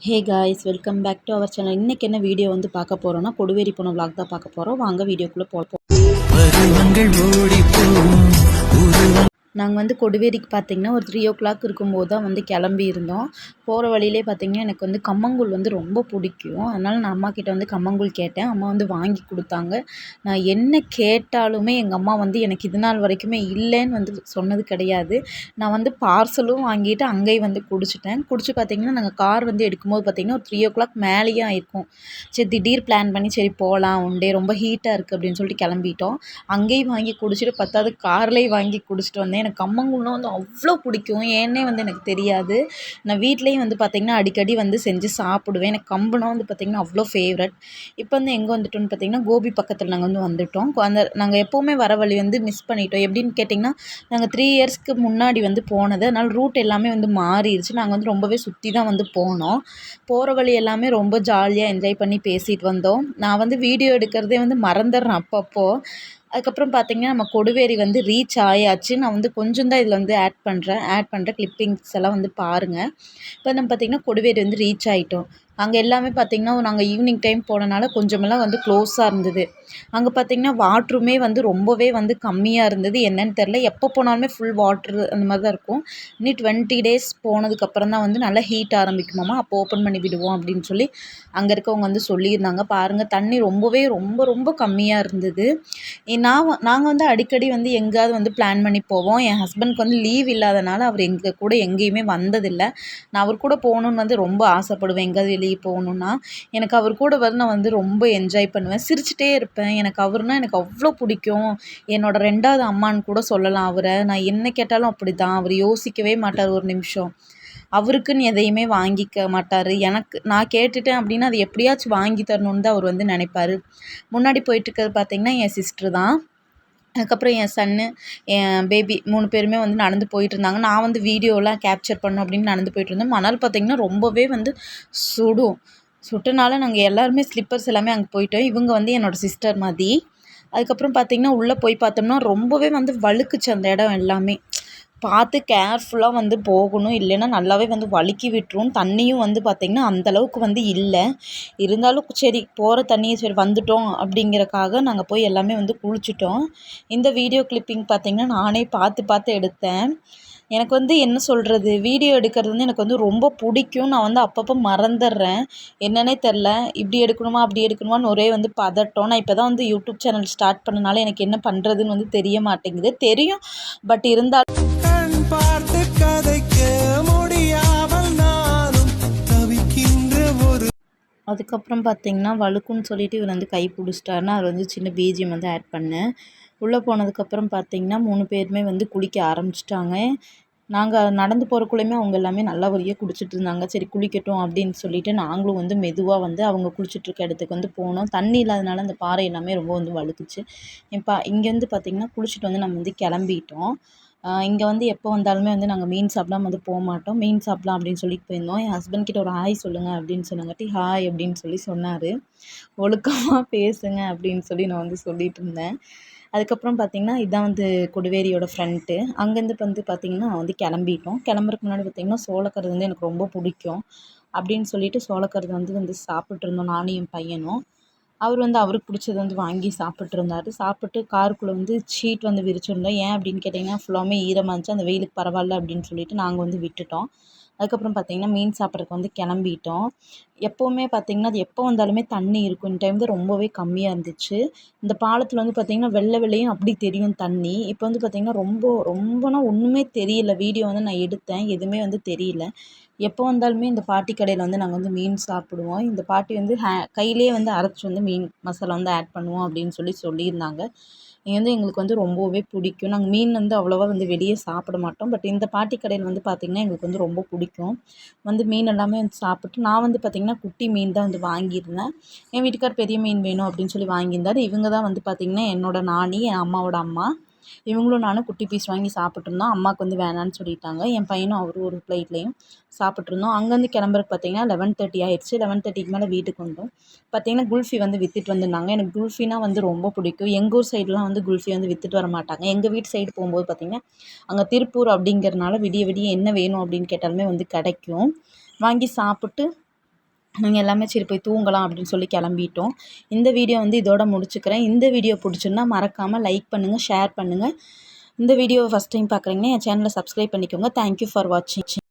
Hey guys welcome back to our channel இன்றைக்கி என்ன video வந்து பார்க்க போகிறோன்னா கொடுவேரி போன விளாக் தான் பார்க்க போகிறோம் வாங்க வீடியோக்குள்ளே போகிறோம் பருவங்கள் நாங்கள் வந்து கொடுவேரிக்கு பார்த்தீங்கன்னா ஒரு த்ரீ ஓ கிளாக் இருக்கும்போது தான் வந்து கிளம்பி இருந்தோம் போகிற வழியிலே பார்த்தீங்கன்னா எனக்கு வந்து கம்மங்கூழ் வந்து ரொம்ப பிடிக்கும். அதனால் நான் அம்மாக்கிட்ட வந்து கம்மங்கூழ் கேட்டேன். அம்மா வந்து வாங்கி கொடுத்தாங்க. நான் என்ன கேட்டாலுமே எங்கள் அம்மா வந்து எனக்கு இது நாள் வரைக்குமே இல்லைன்னு வந்து சொன்னது கிடையாது. நான் வந்து பார்சலும் வாங்கிட்டு அங்கேயே வந்து குடிச்சிட்டேன். குடிச்சு பார்த்தீங்கன்னா நாங்கள் கார் வந்து எடுக்கும்போது பார்த்தீங்கன்னா ஒரு த்ரீ ஓ கிளாக் மேலேயே ஆயிருக்கும். சரி திடீர் பிளான் பண்ணி சரி போகலாம் ஒன் டே ரொம்ப ஹீட்டாக இருக்குது அப்படின்னு சொல்லிட்டு கிளம்பிட்டோம். அங்கேயும் வாங்கி குடிச்சிட்டு பத்தாவது கார்லேயும் வாங்கி குடிச்சிட்டு வந்தேன். எனக்கு கம்மங்கூழ்னா வந்து அவ்வளோ பிடிக்கும். ஏன்னே வந்து எனக்கு தெரியாது. நான் வீட்லேயும் வந்து பார்த்திங்கன்னா அடிக்கடி வந்து செஞ்சு சாப்பிடுவேன். எனக்கு கம்புனா வந்து பார்த்திங்கன்னா அவ்வளோ ஃபேவரட் இப்போ வந்து எங்கே வந்துட்டோம்னு பார்த்திங்கன்னா கோபி பக்கத்தில் நாங்கள் வந்து வந்துட்டோம். அந்த நாங்கள் எப்போவுமே வர வழி வந்து மிஸ் பண்ணிட்டோம். எப்படின்னு கேட்டிங்கன்னா நாங்கள் த்ரீ இயர்ஸ்க்கு முன்னாடி வந்து போனது. அதனால் ரூட் எல்லாமே வந்து மாறிடுச்சு. நாங்கள் வந்து ரொம்பவே சுற்றி தான் வந்து போனோம். போகிற வழி எல்லாமே ரொம்ப ஜாலியாக என்ஜாய் பண்ணி பேசிட்டு வந்தோம். நான் வந்து வீடியோ எடுக்கிறதே வந்து மறந்துடுறேன் அப்பப்போ. அதுக்கப்புறம் பார்த்திங்கன்னா நம்ம கொடுவேரி வந்து ரீச் ஆயாச்சு. நான் வந்து கொஞ்சம் தான் இதில் வந்து ஆட் பண்ணுறேன் ஆட் பண்ணுற கிளிப்பிங்ஸ் எல்லாம் வந்து பாருங்கள் இப்போ நம்ம பார்த்திங்கன்னா கொடுவேரி வந்து ரீச் ஆகிட்டோம் அங்கே எல்லாமே பார்த்திங்கன்னா நாங்கள் ஈவினிங் டைம் போனனால கொஞ்சமெல்லாம் வந்து க்ளோஸாக இருந்தது. அங்கே பார்த்திங்கன்னா வாட்ருமே வந்து ரொம்பவே வந்து கம்மியாக இருந்தது. என்னன்னு தெரில எப்போ போனாலுமே ஃபுல் வாட்ரு அந்த மாதிரி தான் இருக்கும். இனி டுவெண்ட்டி டேஸ் போனதுக்கப்புறம் தான் வந்து நல்லா ஹீட் ஆரம்பிக்குமாமா அப்போ ஓப்பன் பண்ணி விடுவோம் அப்படின்னு சொல்லி அங்கே இருக்கவங்க வந்து சொல்லியிருந்தாங்க. பாருங்கள் தண்ணி ரொம்பவே ரொம்ப ரொம்ப கம்மியாக இருந்தது. நான் வ- நாங்கள் வந்து அடிக்கடி வந்து எங்கேயாவது வந்து பிளான் பண்ணி போவோம். என் ஹஸ்பண்ட்க்கு வந்து லீவ் இல்லாதனால அவர் எங்கள் கூட எங்கேயுமே வந்ததில்லை. நான் அவர் கூட போகணுன்னு வந்து ரொம்ப ஆசைப்படுவேன். எங்கேயாவது வெளியே போகணுன்னா எனக்கு அவர் கூட வந்து நான் வந்து ரொம்ப என்ஜாய் பண்ணுவேன். சிரிச்சுட்டே இருப்பேன். எனக்கு அவர்னா எனக்கு அவ்வளோ பிடிக்கும். என்னோட ரெண்டாவது அம்மான்னு கூட சொல்லலாம் அவரை. நான் என்ன கேட்டாலும் அப்படி தான் அவர் யோசிக்கவே மாட்டார் ஒரு நிமிஷம். அவருக்குன்னு எதையுமே வாங்கிக்க மாட்டார். எனக்கு நான் கேட்டுட்டேன் அப்படின்னா அது எப்படியாச்சும் வாங்கி தரணுன்னு தான் அவர் வந்து நினைப்பாரு. முன்னாடி போயிட்டு இருக்கிறது பார்த்தீங்கன்னா என் சிஸ்டர் தான். அதுக்கப்புறம் என் சன்னு என் பேபி மூணு பேருமே வந்து நடந்து போயிட்டு இருந்தாங்க நான் வந்து வீடியோலாம் கேப்ச்சர் பண்ணணும் அப்படின்னு நடந்து போயிட்டு இருந்தேன் மணல் பார்த்திங்கன்னா ரொம்பவே வந்து சுடும். சுட்டனால நாங்கள் எல்லாருமே ஸ்லிப்பர்ஸ் எல்லாமே அங்கே போயிட்டோம். இவங்க வந்து என்னோடய சிஸ்டர் மாதிரி. அதுக்கப்புறம் பார்த்திங்கன்னா உள்ளே போய் பார்த்தோம்னா ரொம்பவே வந்து வழுக்குச்சு அந்த இடம் எல்லாமே. பார்த்து கேர்ஃபுல்லாக வந்து போகணும். இல்லைன்னா நல்லாவே வந்து வழுக்கி விட்டுரும். தண்ணியும் வந்து பார்த்திங்கன்னா அந்தளவுக்கு வந்து இல்லை. இருந்தாலும் சரி போகிற தண்ணியை சரி வந்துட்டோம் அப்படிங்கிறக்காக நாங்கள் போய் எல்லாமே வந்து குளிச்சிட்டோம். இந்த வீடியோ கிளிப்பிங் பார்த்திங்கன்னா நானே பார்த்து பார்த்து எடுத்தேன். எனக்கு வந்து என்ன சொல்கிறது வீடியோ எடுக்கிறது வந்து எனக்கு வந்து ரொம்ப பிடிக்கும். நான் வந்து அப்பப்போ மறந்துடுறேன். என்னன்னே தெரில இப்படி எடுக்கணுமா அப்படி எடுக்கணுமான்னு ஒரே வந்து பதட்டம். நான் இப்போ தான் வந்து யூடியூப் சேனல் ஸ்டார்ட் பண்ணனால எனக்கு என்ன பண்ணுறதுன்னு வந்து தெரிய மாட்டேங்குது. தெரியும் பட் இருந்தாலும் அதுக்கப்புறம் பார்த்தீங்கன்னா வழுக்குன்னு சொல்லிட்டு இவர் வந்து கை பிடிச்சிட்டாருன்னா அவர் வந்து சின்ன பிஜிஎம் வந்து ஆட் பண்ணேன் உள்ளே போனதுக்கப்புறம் பார்த்தீங்கன்னா மூணு பேருமே வந்து குளிக்க ஆரம்பிச்சிட்டாங்க. நாங்கள் நடந்து போகிறக்குள்ளேயுமே அவங்க எல்லாமே நல்லபடியாக குடிச்சிட்டு இருந்தாங்க. சரி குளிக்கட்டும் அப்படின்னு சொல்லிட்டு நாங்களும் வந்து மெதுவாக வந்து அவங்க குளிச்சிட்டு இருக்க இடத்துக்கு வந்து போனோம். தண்ணி இல்லாதனால அந்த பாறை எல்லாமே ரொம்ப வந்து வழுக்குச்சு. இப்போ இங்கேருந்து பார்த்தீங்கன்னா குளிச்சுட்டு வந்து நம்ம வந்து கிளம்பிட்டோம். இங்கே வந்து எப்போ வந்தாலுமே வந்து நாங்கள் மீன் சாப்பிடாம வந்து போக மாட்டோம். மீன் சாப்பிடலாம் அப்படின்னு சொல்லிட்டு போயிருந்தோம். என் ஹஸ்பண்ட் கிட்ட ஒரு ஹாய் சொல்லுங்கள் அப்படின்னு சொன்னங்காட்டி ஹாய் அப்படின்னு சொல்லி சொன்னார். ஒழுக்கமாக பேசுங்க அப்படின்னு சொல்லி நான் வந்து சொல்லிட்டு இருந்தேன். அதுக்கப்புறம் பார்த்திங்கன்னா இதுதான் வந்து கொடிவேரியோட ஃப்ரண்ட்டு அங்கேருந்து வந்து பார்த்திங்கன்னா வந்து கிளம்பிட்டோம். கிளம்புறதுக்கு முன்னாடி பார்த்திங்கன்னா சோளக்கருது வந்து எனக்கு ரொம்ப பிடிக்கும் அப்படின்னு சொல்லிட்டு சோளக்கருது வந்து வந்து சாப்பிட்ருந்தோம் நானும் என் பையனும். அவர் வந்து அவருக்கு பிடிச்சது வந்து வாங்கி சாப்பிட்ருந்தாரு சாப்பிட்டு காருக்குள்ளே வந்து சீட் வந்து விரிச்சிருந்தோம். ஏன் அப்படின்னு கேட்டிங்கன்னா ஃபுல்லாமே ஈரமாக இருந்துச்சு. அந்த வெயிலுக்கு பரவாயில்ல அப்படின்னு சொல்லிட்டு நாங்கள் வந்து விட்டுட்டோம். அதுக்கப்புறம் பார்த்திங்கன்னா மீன் சாப்பிட்றதுக்கு வந்து கிளம்பிட்டோம். எப்போவுமே பார்த்திங்கன்னா அது எப்போ வந்தாலுமே தண்ணி இருக்கும். இந்த டைம் வந்து ரொம்பவே கம்மியாக இருந்துச்சு. இந்த பாலத்தில் வந்து பார்த்திங்கன்னா வெள்ளை வெள்ளையும் அப்படி தெரியும் தண்ணி. இப்போ வந்து பார்த்திங்கன்னா ரொம்ப ரொம்பனா ஒன்றுமே தெரியல. வீடியோ வந்து நான் எடுத்தேன். எதுவுமே வந்து தெரியல. எப்போ வந்தாலுமே இந்த பாட்டி கடையில் வந்து நாங்கள் வந்து மீன் சாப்பிடுவோம். இந்த பாட்டி வந்து ஹே கையிலே வந்து அரைச்சி வந்து மீன் மசாலா வந்து ஆட் பண்ணுவோம் அப்படின்னு சொல்லி சொல்லியிருந்தாங்க. இது வந்து எங்களுக்கு வந்து ரொம்பவே பிடிக்கும். நாங்கள் மீன் வந்து அவ்வளோவா வந்து வெளியே சாப்பிட மாட்டோம். பட் இந்த பாட்டி கடையில் வந்து பார்த்திங்கன்னா எங்களுக்கு வந்து ரொம்ப பிடிக்கும். வந்து மீன் எல்லாமே வந்து சாப்பிட்டு நான் வந்து பார்த்திங்கன்னா குட்டி மீன் தான் வந்து வாங்கியிருந்தேன். என் வீட்டுக்கார் பெரிய மீன் வேணும் அப்படின்னு சொல்லி வாங்கியிருந்தார். இவங்க தான் வந்து பார்த்திங்கன்னா என்னோடய நானி என் அம்மாவோட அம்மா. இவங்களும் நானும் குட்டி பீஸ் வாங்கி சாப்பிட்ருந்தோம் அம்மாவுக்கு வந்து வேணான்னு சொல்லிட்டாங்க. என் பையனும் அவரும் ஒரு பிளேட்லேயும் சாப்பிட்ருந்தோம் அங்கேருந்து கிளம்புறக்கு பார்த்தீங்கன்னா லெவன் தேர்ட்டி ஆயிடுச்சு. லெவன் தேர்ட்டிக்கு மேலே வீட்டுக்கு வந்தோம். பார்த்தீங்கன்னா குல்ஃபி வந்து விற்றுட்டு வந்திருந்தாங்க. எனக்கு குல்ஃபினா வந்து ரொம்ப பிடிக்கும். எங்கள் ஊர் சைடுலாம் வந்து குல்ஃபி வந்து விற்றுட்டு வர மாட்டாங்க. எங்கள் வீட்டு சைடு போகும்போது பார்த்திங்கன்னா அங்கே திருப்பூர் அப்படிங்கிறனால விடிய விடிய என்ன வேணும் அப்படின்னு கேட்டாலுமே வந்து கிடைக்கும். வாங்கி சாப்பிட்டு நாங்கள் எல்லாமே சரி போய் தூங்கலாம் அப்படின்னு சொல்லி கிளம்பிட்டோம். இந்த வீடியோ வந்து இதோட முடிச்சுக்கிறேன். இந்த வீடியோ பிடிச்சிருந்தா மறக்காமல் லைக் பண்ணுங்கள் ஷேர் பண்ணுங்கள் இந்த வீடியோவை ஃபஸ்ட் டைம் பார்க்குறீங்கன்னா என் சேனலை சப்ஸ்கிரைப் பண்ணிக்கோங்க. தேங்க்யூ ஃபார் வாட்சிங்